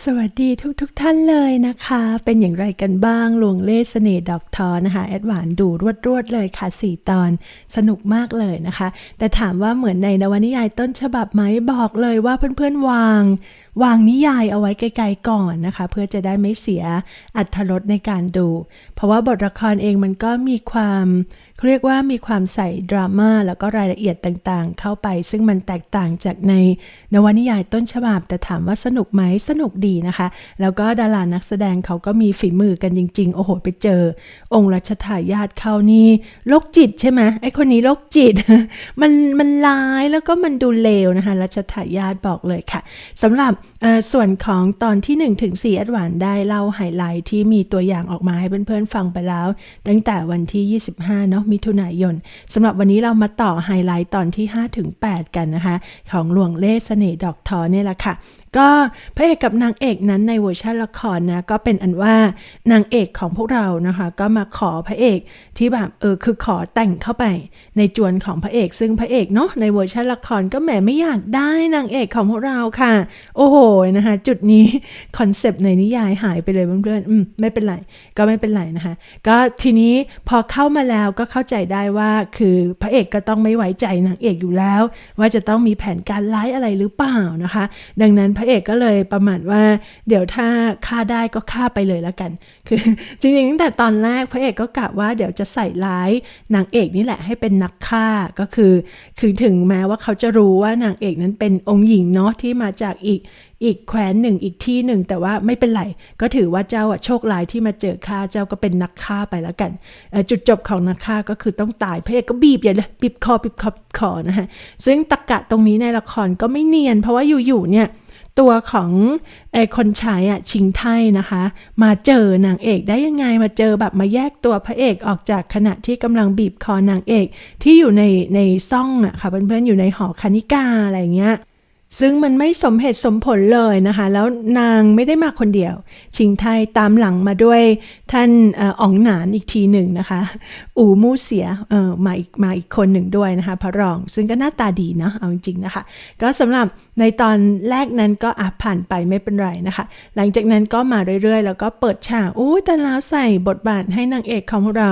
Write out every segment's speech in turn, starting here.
สวัสดีทุกทุกๆท่านเลยนะคะ เป็นอย่างไรกันบ้างลวงเล่เสน่ห์ดอกทอนะคะแอดหวานดูรวดรวดๆเลยค่ะ 4 ตอนสนุกมากเลยนะคะ แต่ถามว่าเหมือนในนวนิยายต้นฉบับไหมบอกเลยว่าเพื่อนๆวาง วางนิยายเอาไว้ไกลๆก่อนนะคะ เพื่อจะได้ไม่เสียอัธรสในการดู เพราะว่าบทละครเองมันก็มีความ เขาเรียกว่ามีความใส่ดราม่าแล้วก็รายละเอียดต่างๆ เข้าไป ซึ่งมันแตกต่างจากในนวนิยายต้นฉบับ แต่ถามว่าสนุกไหมสนุกดีนะคะ แล้วก็ดารานักแสดงเขาก็มีฝีมือกันจริง ๆ โอ้โห ไปเจอ องค์รัชทายาทเข้านี่โรคจิตใช่ไหมไอคนนี้โรคจิต มันมันร้ายแล้วก็มันดูเลวนะคะรัชทายาทบอกเลยค่ะสำหรับส่วนของตอนที่ 1 ถึง4แอดวานได้เล่าไฮไลท์ที่มีตัวอย่างออกมาให้เพื่อนๆฟังไปแล้ว ตั้งแต่วันที่ 25เนาะมิถุนายนสำหรับวันนี้เรามาต่อไฮไลท์ตอนที่5ถึง8กันนะคะ ของหลวงเล่สเสน่ห์ดอกทอเนี่ยแหละค่ะ ก็พระเอกกับนางเอกนั้นในเวอร์ชันละครนะก็เป็นอันว่านางเอกของพวกเรานะคะ ก็มาขอพระเอกที่แบบเออคือขอแต่งเข้าไป ในจวนของพระเอก ซึ่งพระเอกเนาะในเวอร์ชันละครก็แหมไม่อยากได้นางเอกของพวกเราค่ะ โอ้โหนะคะ จุดนี้คอนเซปต์ในนิยายหายไปเลยเพื่อนๆอืมไม่เป็นไรก็ไม่เป็นไรนะคะ ก็ทีนี้พอเข้ามาแล้วก็เข้าใจได้ว่าคือพระเอกก็ต้องไม่ไว้ใจนางเอกอยู่แล้ว ว่าจะต้องมีแผนการร้ายอะไรหรือเปล่านะคะ ดังนั้นพระเอกก็เลยประมาณว่า เดี๋ยวถ้าฆ่าได้ก็ฆ่าไปเลยล้วกัน คือจริงๆตั้งแต่ตอนแรกพระเอกก็กะว่าเดี๋ยวจะใส่ร้ายนางเอกนี่แหละให้เป็นนักฆ่าก็คือ คือถึงแม้ว่าเขาจะรู้ว่านางเอกนั้นเป็นองค์หญิงเนาะที่มาจากอีกอีกแคว้นหนึ่งอีกที่หนึ่ง แต่ว่าไม่เป็นไรก็ถือว่าเจ้าอะโชคร้ายที่มาเจอข้าเจ้าก็เป็นนักฆ่าไปแล้วกัน จุดจบของนักฆ่าก็คือต้องตายพระเอกก็บีบใหญ่เลยบีบคอบีบคอบีบคอนะฮะซึ่งตะกะตรงนี้ในละครก็ไม่เนียน เพราะว่าอยู่ๆเนี่ย ตัวของไอคนใช้อะชิงไทยนะคะ มาเจอนางเอกได้ยังไงมาเจอแบบมาแยกตัวพระเอกออกจากขณะที่กำลังบีบคอนางเอกที่อยู่ในในซ่องอะค่ะเพื่อนๆอยู่ในหอคณิกาอะไรเงี้ย ซึ่งมันไม่สมเหตุสมผลเลยนะคะ แล้วนางไม่ได้มาคนเดียว ชิงไทยตามหลังมาด้วยท่านอ,อ๋องหนานอีกทีหนึ่งนะคะ อูมู่เสียเออมาอีกมาอีกคนหนึ่งด้วยนะคะ พระรอง ซึ่งก็หน้าตาดีนะเอาจริงๆนะคะ ก็สำหรับในตอนแรกนั้นก็อะผ่านไปไม่เป็นไรนะคะ หลังจากนั้นก็มาเรื่อยๆ แล้วก็เปิดฉากอู้แต่แล้วใส่บทบาทให้นางเอกของเรา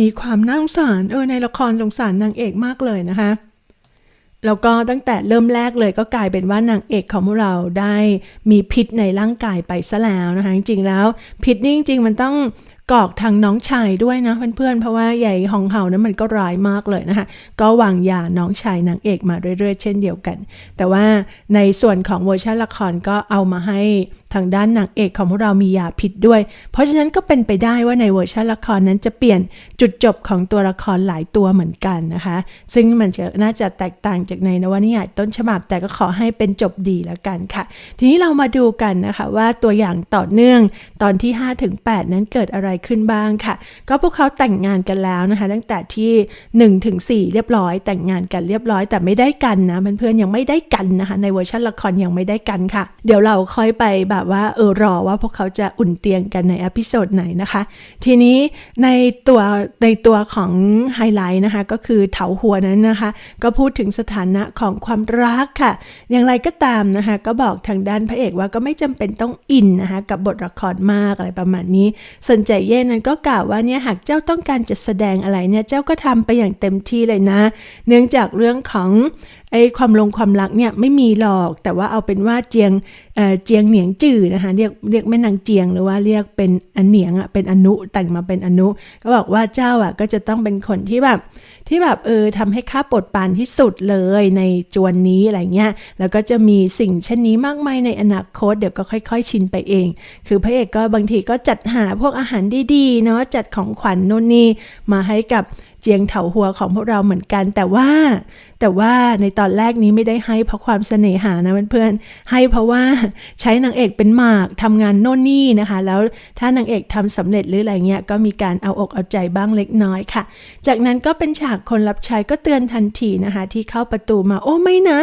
มีความน่าสงสารเออในละครสงสารนางเอกมากเลยนะคะ แล้วก็ตั้งแต่เริ่มแรกเลยก็กลายเป็นว่านางเอกของพวกเราได้มีพิษในร่างกายไปซะแล้วนะคะจริงๆแล้ว พิษนี่จริงๆมันต้องกอกทางน้องชายด้วยนะเพื่อนๆ เพราะว่าใหญ่ของเห่านั้นมันก็ร้ายมากเลยนะคะ ก็วางยาน้องชายนางเอกมาเรื่อยๆ เช่นเดียวกัน แต่ว่าในส่วนของเวอร์ชันละครก็เอามาให้ทางด้านนางเอกของพวกเรามียาพิษด้วย เพราะฉะนั้นก็เป็นไปได้ว่าในเวอร์ชันละครนั้นจะเปลี่ยนจุดจบของตัวละครหลายตัวเหมือนกันนะคะ ซึ่งมันจะน่าจะแตกต่างจากในนวนิยายต้นฉบับ แต่ก็ขอให้เป็นจบดีแล้วกันค่ะ ทีนี้เรามาดูกันนะคะว่าตัวอย่างต่อเนื่องตอนที่5ถึง8นั้นเกิดอะไรขึ้นบ้างค่ะ ก็พวกเขาแต่งงานกันแล้วนะคะ ตั้งแต่ที่1ถึง4เรียบร้อย แต่งงานกันเรียบร้อยแต่ไม่ได้กันนะเพื่อนๆยังไม่ได้กันนะคะในเวอร์ชันละครยังไม่ได้กันค่ะ เดี๋ยวเราค่อยไปแบบว่าเออรอว่าพวกเขาจะอุ่นเตียงกันในอพิโซดไหนนะคะ ทีนี้ในตัวในตัวของไฮไลท์นะคะ ก็คือเถาหัวนั้นนะคะ ก็พูดถึงสถานะของความรักค่ะ อย่างไรก็ตามนะคะ ก็บอกทางด้านพระเอกว่าก็ไม่จำเป็นต้องอินนะคะ กับบทละครมากอะไรประมาณนี้สนใจเย่นั้นก็กล่าวว่าเนี่ยหากเจ้าต้องการจะแสดงอะไรเนี่ยเจ้าก็ทำไปอย่างเต็มที่เลยนะ เนื่องจากเรื่องของไอ้ความลงความรักเนี่ยไม่มีหรอก แต่ว่าเอาเป็นว่าเจียงเอ่อเจียงเหนียงจื่อนะคะเรียกเรียกแม่นางเจียงหรือว่าเรียกเป็นอันเหนียงอะเป็นอนุแต่งมาเป็นอนุ ก็บอกว่าเจ้าอะก็จะต้องเป็นคนที่แบบที่แบบเออทำให้ข้าปวดปานที่สุดเลยในจวนนี้อะไรเงี้ยแล้วก็จะมีสิ่งเช่นนี้มากมายในอนาคตเดี๋ยวก็ค่อย ๆ ชินไปเอง คือพระเอกก็บางทีก็จัดหาพวกอาหารดีๆเนาะจัดของขวัญโน่นนี่มาให้กับ เจียงเถาหัวของพวกเราเหมือนกัน แต่ว่า แต่ว่าในตอนแรกนี้ไม่ได้ให้เพราะความเสน่หานะเพื่อนๆให้เพราะว่าใช้นางเอกเป็นหมากทำงานโน่นนี่นะคะ แล้วถ้านางเอกทำสำเร็จหรืออะไรเงี้ยก็มีการเอาอกเอาใจบ้างเล็กน้อยค่ะ จากนั้นก็เป็นฉากคนรับใช้ก็เตือนทันทีนะคะ ที่เข้าประตูมาโอ้ไม่นะ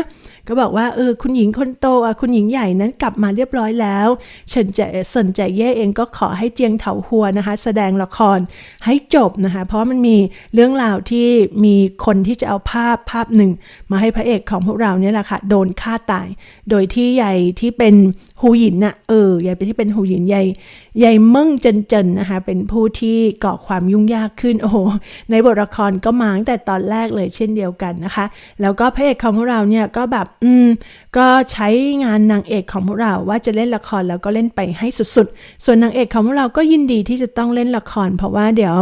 ก็บอกว่าเออคุณหญิงคนโตอะคุณหญิงใหญ่นั้นกลับมาเรียบร้อยแล้วเฉินใจเซินใจเย่เองก็ขอให้เจียงเถาหัวนะคะ แสดงละครให้จบนะคะ เพราะมันมีเรื่องราวที่มีคนที่จะเอาภาพภาพหนึ่ง มาให้พระเอกของพวกเราเนี่ยแหละค่ะโดนฆ่าตาย โดยที่ใหญ่ที่เป็นหูหยินน่ะเออใหญ่ไปที่เป็นหูหยินใหญ่ใหญ่เมิ่งเจินเจินนะคะเป็นผู้ที่ก่อความยุ่งยากขึ้นโอ้โหในบทละครก็มาตั้งแต่ตอนแรกเลยเช่นเดียวกันนะคะ แล้วก็พระเอกของพวกเราเนี่ยก็แบบ อืม ก็ใช้งานนางเอกของพวกเราว่าจะเล่นละครแล้วก็เล่นไปให้สุดๆ ส่วนนางเอกของพวกเราก็ยินดีที่จะต้องเล่นละคร เพราะว่าเดี๋ยว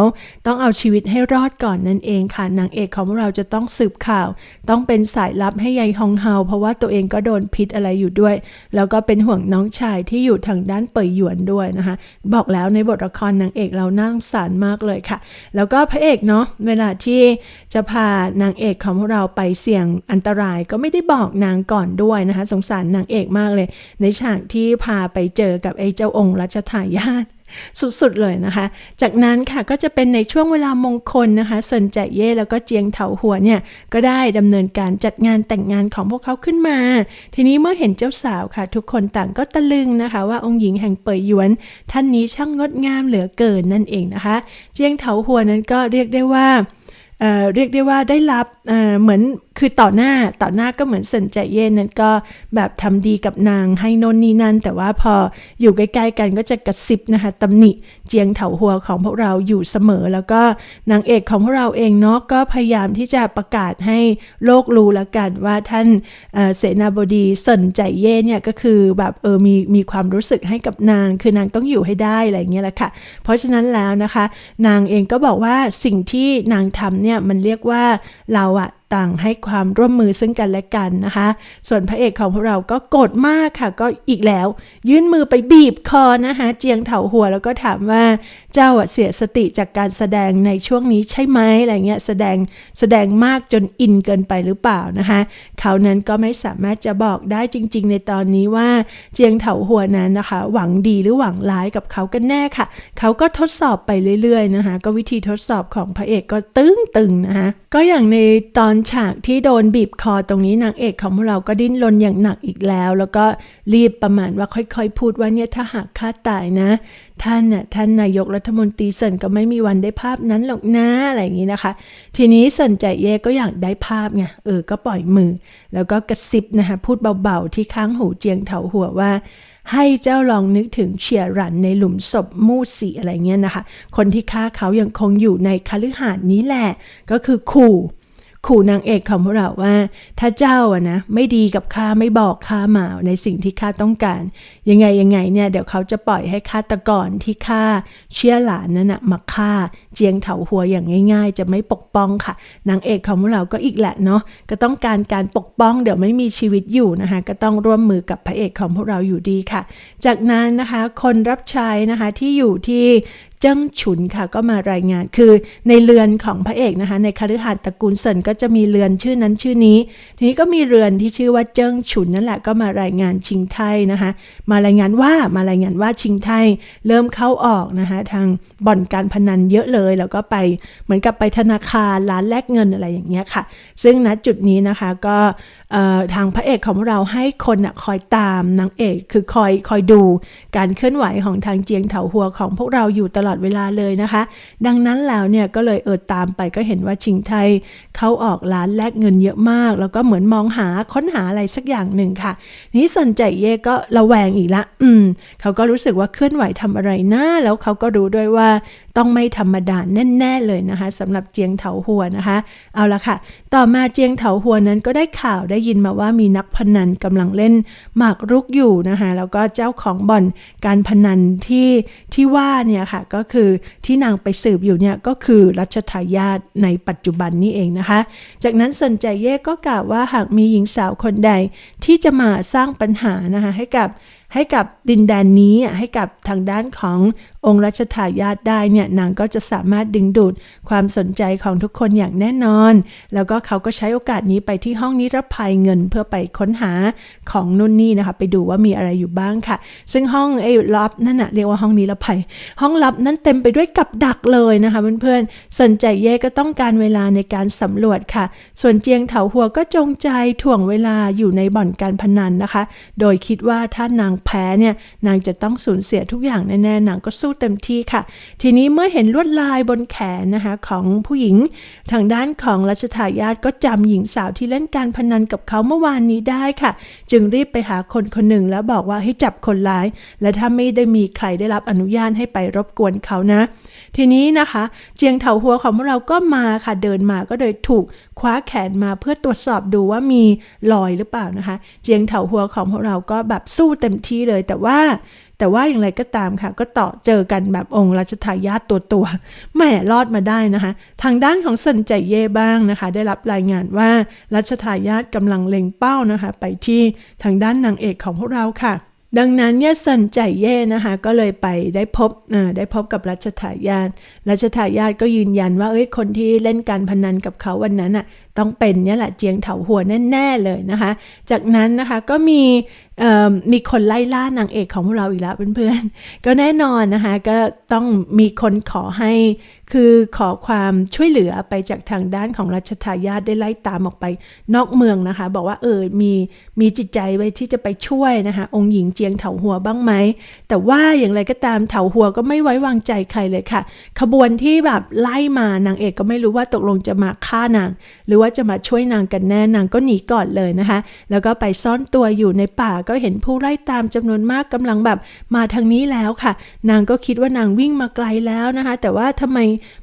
ต้องเอาชีวิตให้รอดก่อนนั่นเองค่ะ นางเอกของพวกเราจะต้องสืบข่าว ต้องเป็นสายลับให้ยายฮองเฮาเพราะว่าตัวเองก็โดนพิษอะไรอยู่ด้วย แล้วก็เป็นห่วงน้องชายที่อยู่ทางด้านเปยหยวนด้วยนะคะ บอกแล้วในบทละครนางเอกเราน่าสงสารมากเลยค่ะ แล้วก็พระเอกเนาะเวลาที่จะพานางเอกของพวกเราไปเสี่ยงอันตรายก็ไม่ได้บอกนะางก่อนด้วยนะคะ สงสารนางเอกมากเลย ในฉากที่พาไปเจอกับไอ้เจ้าองค์รัชทายาทสุดๆเลยนะคะ จากนั้นค่ะก็จะเป็นในช่วงเวลามงคลนะคะเซินแจเย่แล้วก็เจียงเถาหัวเนี่ยก็ได้ดำเนินการจัดงานแต่งงานของพวกเขาขึ้นมา ทีนี้เมื่อเห็นเจ้าสาวค่ะ ทุกคนต่างก็ตะลึงนะคะ ว่าองค์หญิงแห่งเปยหยวน ท่านนี้ช่างงดงามเหลือเกินนั่นเองนะคะ เจียงเถาหัวนั้นก็เรียกได้ว่าเเรียกได้ว่าได้รับเเหมือน คือต่อหน้าต่อหน้าก็เหมือนเซินใจเย็นนั้นก็แบบทำดีกับนางให้นนนี่นั่น แต่ว่าพออยู่ใกล้ๆกันก็จะกระซิบนะคะตำหนิเจียงเถาหัวของพวกเราอยู่เสมอ แล้วก็นางเอกของพวกเราเองเนาะก็พยายามที่จะประกาศให้โลกรู้แล้วกันว่าท่านเอ่อเสนาบดีเซินใจเย่เนี่ยก็คือแบบเออมีมีความรู้สึกให้กับนาง คือนางต้องอยู่ให้ได้อะไรเงี้ยแหละค่ะ เพราะฉะนั้นแล้วนะคะ นางเองก็บอกว่าสิ่งที่นางทำเนี่ยมันเรียกว่าเราอะ ต่างให้ความร่วมมือซึ่งกันและกันนะคะ ส่วนพระเอกของพวกเราก็โกรธมากค่ะ ก็อีกแล้ว ยื่นมือไปบีบคอนะคะ เจียงเถาหัวแล้วก็ถามว่าเจ้าเสียสติจากการแสดงในช่วงนี้ใช่ไหมอะไรเงี้ยแสดงแสดงมากจนอินเกินไปหรือเปล่านะคะ เขานั้นก็ไม่สามารถจะบอกได้จริง ๆ ในตอนนี้ว่าเจียงเถาหัวนั้นนะคะ หวังดีหรือหวังร้ายกับเขากันแน่ค่ะ เขาก็ทดสอบไปเรื่อยๆนะคะ ก็วิธีทดสอบของพระเอกก็ตึงๆนะคะก็อย่างในตอนฉากที่โดนบีบคอตรงนี้นางเอกของพวกเราก็ดิ้นรนอย่างหนักอีกแล้ว แล้วก็รีบประมาณว่าค่อยๆ พูดว่าเนี่ยถ้าหากฆ่าตายนะ ท่านน่ะท่านนายกรัฐมนตรีเซินก็ไม่มีวันได้ภาพนั้นหรอกนะอะไรอย่างนี้นะคะ ทีนี้เซินใจเย่ก็อยากได้ภาพไงเออก็ปล่อยมือ แล้วก็กระซิบนะคะพูดเบาๆที่ข้างหูเจียงเถาหัวว่าให้เจ้าลองนึกถึงเฉียรันในหลุมศพมูสีอะไรเงี้ยนะคะ คนที่ฆ่าเขายังคงอยู่ในคฤหาสน์นี้แหละ ก็คือขู่ ขู่นางเอกของพวกเราว่า ถ้าเจ้าอะนะไม่ดีกับข้าไม่บอกข้ามาในสิ่งที่ข้าต้องการ ยังไงยังไงเนี่ยเดี๋ยวเขาจะปล่อยให้ฆาตกรที่ฆ่าเชี่ยหลานนั่นนะมาฆ่าเจียงเถาหัวอย่างง่าย ๆ จะไม่ปกป้องค่ะ นางเอกของพวกเราก็อีกแหละเนาะก็ต้องการการปกป้อง เดี๋ยวไม่มีชีวิตอยู่นะคะ ก็ต้องร่วมมือกับพระเอกของพวกเราอยู่ดีค่ะ จากนั้นนะคะ คนรับใช้นะคะที่อยู่ที่ เจิ้งฉุนค่ะก็มารายงานคือในเรือนของพระเอกนะคะ ในคฤหาสน์ตระกูลเซินก็จะมีเรือนชื่อนั้นชื่อนี้ ทีนี้ก็มีเรือนที่ชื่อว่าเจิ้งฉุนนั่นแหละก็มารายงานชิงไทยนะคะ มารายงานว่ามารายงานว่าชิงไทยเริ่มเข้าออกนะคะทางบ่อนการพนันเยอะเลย แล้วก็ไปเหมือนกับไปธนาคารร้านแลกเงินอะไรอย่างเงี้ยค่ะ ซึ่งณจุดนี้นะคะก็ ทางพระเอกของเราให้คนคอยตามนางเอกคือคอยคอยดูการเคลื่อนไหวของทางเจียงเถาหัวของพวกเราอยู่ตลอดเวลาเลยนะคะ ดังนั้นแล้วเนี่ยก็เลยเอิดตามไปก็เห็นว่าชิงไทยเขาออกร้านแลกเงินเยอะมาก แล้วก็เหมือนมองหาค้นหาอะไรสักอย่างหนึ่งค่ะ นี้สนใจเย่ก็ระแวงอีกละ อืมเขาก็รู้สึกว่าเคลื่อนไหวทำอะไรนะแล้วเขาก็รู้ด้วยว่าต้องไม่ธรรมดาแน่ๆเลยนะคะสำหรับเจียงเถาหัวนะคะ เอาละค่ะ ต่อมาเจียงเถาหัวนั้นก็ได้ข่าวได้ยินมาว่ามีนักพนันกำลังเล่นหมากรุกอยู่นะคะแล้วก็เจ้าของบ่อนการพนันที่ที่ว่าเนี่ยค่ะก็คือที่นางไปสืบอยู่เนี่ยก็คือรัชทายาทในปัจจุบันนี่เองนะคะ จากนั้นสนใจเย่ก็กล่าวว่าหากมีหญิงสาวคนใดที่จะมาสร้างปัญหานะคะให้กับให้กับดินแดนนี้อะให้กับทางด้านของ องค์รัชทายาทได้เนี่ยนางก็จะสามารถดึงดูดความสนใจของทุกคนอย่างแน่นอน แล้วก็เขาก็ใช้โอกาสนี้ไปที่ห้องนิรภัยเงินเพื่อไปค้นหาของนุ่นนี่นะคะ ไปดูว่ามีอะไรอยู่บ้างค่ะ ซึ่งห้องไอ้ลับนั่นน่ะเรียกว่าห้องนิรภัย ห้องลับนั้นเต็มไปด้วยกับดักเลยนะคะเพื่อนๆสนใจเย่ก็ต้องการเวลาในการสำรวจค่ะ ส่วนเจียงเถาหัวก็จงใจถ่วงเวลาอยู่ในบ่อนการพนันนะคะ โดยคิดว่าถ้านางแพ้เนี่ยนางจะต้องสูญเสียทุกอย่างแน่ๆนางก็สู้เต็มที่ค่ะ ทีนี้เมื่อเห็นลวดลายบนแขนนะคะของผู้หญิง ทางด้านของรัชทายาทก็จำหญิงสาวที่เล่นการพนันกับเขาเมื่อวานนี้ได้ค่ะ จึงรีบไปหาคนคนหนึ่งแล้วบอกว่าให้จับคนร้าย และถ้าไม่ได้มีใครได้รับอนุญาตให้ไปรบกวนเขานะ ทีนี้นะคะ เจียงเถาหัวของพวกเราก็มาค่ะเดินมาก็โดยถูกคว้าแขนมาเพื่อตรวจสอบดูว่ามีรอยหรือเปล่านะคะ เจียงเถาหัวของพวกเราก็แบบสู้เต็มที่เลยแต่ว่า แต่ว่าอย่างไรก็ตามค่ะ ก็ต่อเจอกันแบบองค์รัชทายาทตัวตัวแหม่รอดมาได้นะคะ ทางด้านของสันใจเย่บ้างนะคะ ได้รับรายงานว่ารัชทายาทกำลังเล็งเป้านะคะ ไปที่ทางด้านนางเอกของพวกเราค่ะดังนั้นเนี่ยสันใจเย่นะคะก็เลยไปได้พบเอ่อได้พบกับรัชทายาทรัชทายาทก็ยืนยันว่าเอ้ยคนที่เล่นการพนันกับเขาวันนั้นอะต้องเป็นเนี่ยแหละเจียงเถาหัวแน่ๆเลยนะคะ จากนั้นนะคะก็มีมีคนไล่ล่านางเอกของพวกเราอีกแล้วเพื่อนๆ ก็แน่นอนนะคะก็ต้องมีคนขอให้คือขอความช่วยเหลือไปจากทางด้านของรัชทายาทได้ไล่ตามออกไปนอกเมืองนะคะ บอกว่าเออมีมีจิตใจไว้ที่จะไปช่วยนะคะ องค์หญิงเจียงเถาหัวบ้างไหม แต่ว่าอย่างไรก็ตามเถาหัวก็ไม่ไว้วางใจใครเลยค่ะ ขบวนที่แบบไล่มานางเอกก็ไม่รู้ว่าตกลงจะมาฆ่านาง หรือว่าจะมาช่วยนางกันแน่นางก็หนีก่อนเลยนะคะ แล้วก็ไปซ่อนตัวอยู่ในป่าก็เห็นผู้ไล่ตามจำนวนมากกำลังแบบมาทางนี้แล้วค่ะ นางก็คิดว่านางวิ่งมาไกลแล้วนะคะ แต่ว่าทำไม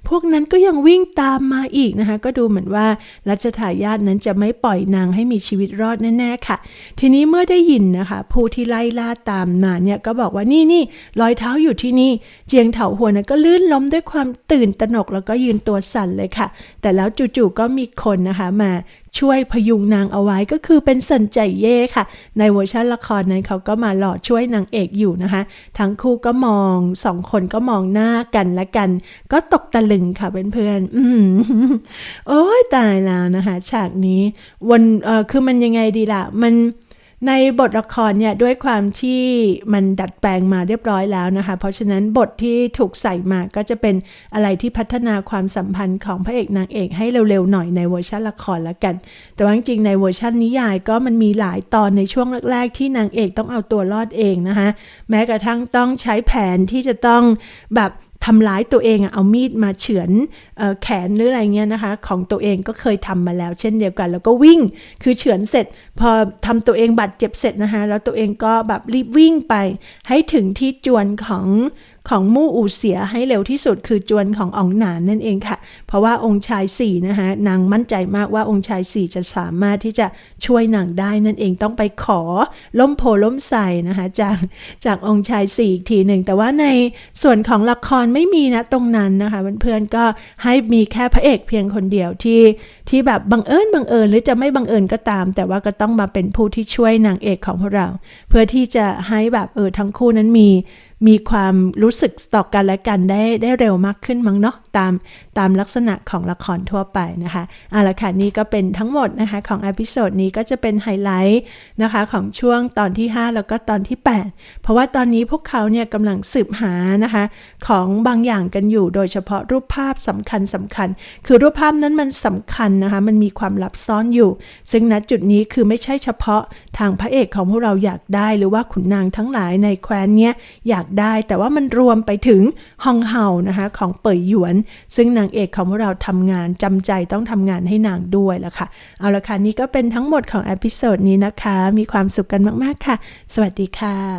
พวกนั้นก็ยังวิ่งตามมาอีกนะคะ ก็ดูเหมือนว่ารัชทายาทนั้นจะไม่ปล่อยนางให้มีชีวิตรอดแน่ๆค่ะ ทีนี้เมื่อได้ยินนะคะ ผู้ที่ไล่ล่าตามนานเนี่ยก็บอกว่านี่นี่รอยเท้าอยู่ที่นี่ เจียงเถาหัวนั้นก็ลื่นล้มด้วยความตื่นตระหนกแล้วก็ยืนตัวสั่นเลยค่ะ แต่แล้วจู่ๆก็มีคนนะคะ มาช่วยพยุงนางเอาไว้ก็คือเป็นสันใจเย่ค่ะ ในเวอร์ชันละครนั้นเขาก็มาหล่อช่วยนางเอกอยู่นะคะ ทั้งคู่ก็มองสองคนก็มองหน้ากันและกัน ก็ตกตะลึงค่ะเพื่อนๆอืมโอ้ยตายแล้วนะคะ ฉากนี้ วันเออคือมันยังไงดีล่ะ มัน ในบทละครเนี่ยด้วยความที่มันดัดแปลงมาเรียบร้อยแล้วนะคะ เพราะฉะนั้นบทที่ถูกใส่มาก็จะเป็นอะไรที่พัฒนาความสัมพันธ์ของพระเอกนางเอกให้เร็วๆหน่อยในเวอร์ชันละครละกัน แต่ว่าจริงๆในเวอร์ชันนิยายก็มันมีหลายตอนในช่วงแรกๆ ที่นางเอกต้องเอาตัวรอดเองนะคะ แม้กระทั่งต้องใช้แผนที่จะต้องแบบ ทำร้ายตัวเองอะเอามีดมาเฉือนอแขนหรืออะไรเงี้ยนะคะ ของตัวเองก็เคยทำมาแล้ว เช่นเดียวกัน แล้วก็วิ่งคือเฉือนเสร็จ พอทำตัวเองบาดเจ็บเสร็จนะคะแล้วตัวเองก็แบบรีบวิ่งไป ให้ถึงที่จวนของ ของมู่อูเสียให้เร็วที่สุดคือจวนของอองหนานนั่นเองค่ะ เพราะว่าองค์ชายสี่นะคะนางมั่นใจมากว่าองค์ชายสี่จะสามารถที่จะช่วยนางได้นั่นเองต้องไปขอล้มโพล้มใส่นะคะจากจากองค์ชายสี่อีกทีหนึ่งแต่ว่าในส่วนของละครไม่มีนะตรงนั้นนะคะเพื่อนๆก็ให้มีแค่พระเอกเพียงคนเดียวที่ที่แบบบังเอิญบังเอิญหรือจะไม่บังเอิญก็ตาม แต่ว่าก็ต้องมาเป็นผู้ที่ช่วยนางเอกของพวกเรา เพื่อที่จะให้แบบเออทั้งคู่นั้นมี มีความรู้สึกต่อกันและกันได้ได้เร็วมากขึ้นมั้งเนาะตามตามลักษณะของละครทั่วไปนะคะเอาละค่ะนี่ก็เป็นทั้งหมดนะคะของอพิโซดนี้ก็จะเป็นไฮไลท์นะคะของช่วงตอนที่ 5 แล้วก็ตอนที่ 8 เพราะว่าตอนนี้พวกเขาเนี่ยกำลังสืบหานะคะของบางอย่างกันอยู่ โดยเฉพาะรูปภาพสำคัญสำคัญ คือรูปภาพนั้นมันสำคัญนะคะมันมีความลับซ่อนอยู่ ซึ่งณจุดนี้คือไม่ใช่เฉพาะทางพระเอกของพวกเราอยากได้ หรือว่าขุนนางทั้งหลายในแคว้นเนี้ยอยากได้ แต่ว่ามันรวมไปถึงฮองเฮานะคะของเป่ยหยวน ซึ่งนางเอกของพวกเราทำงานจำใจต้องทำงานให้นางด้วยละค่ะ เอาละค่ะ นี่ก็เป็นทั้งหมดของอพิโซดนี้นะคะ มีความสุขกันมาก ๆ ค่ะ สวัสดีค่ะ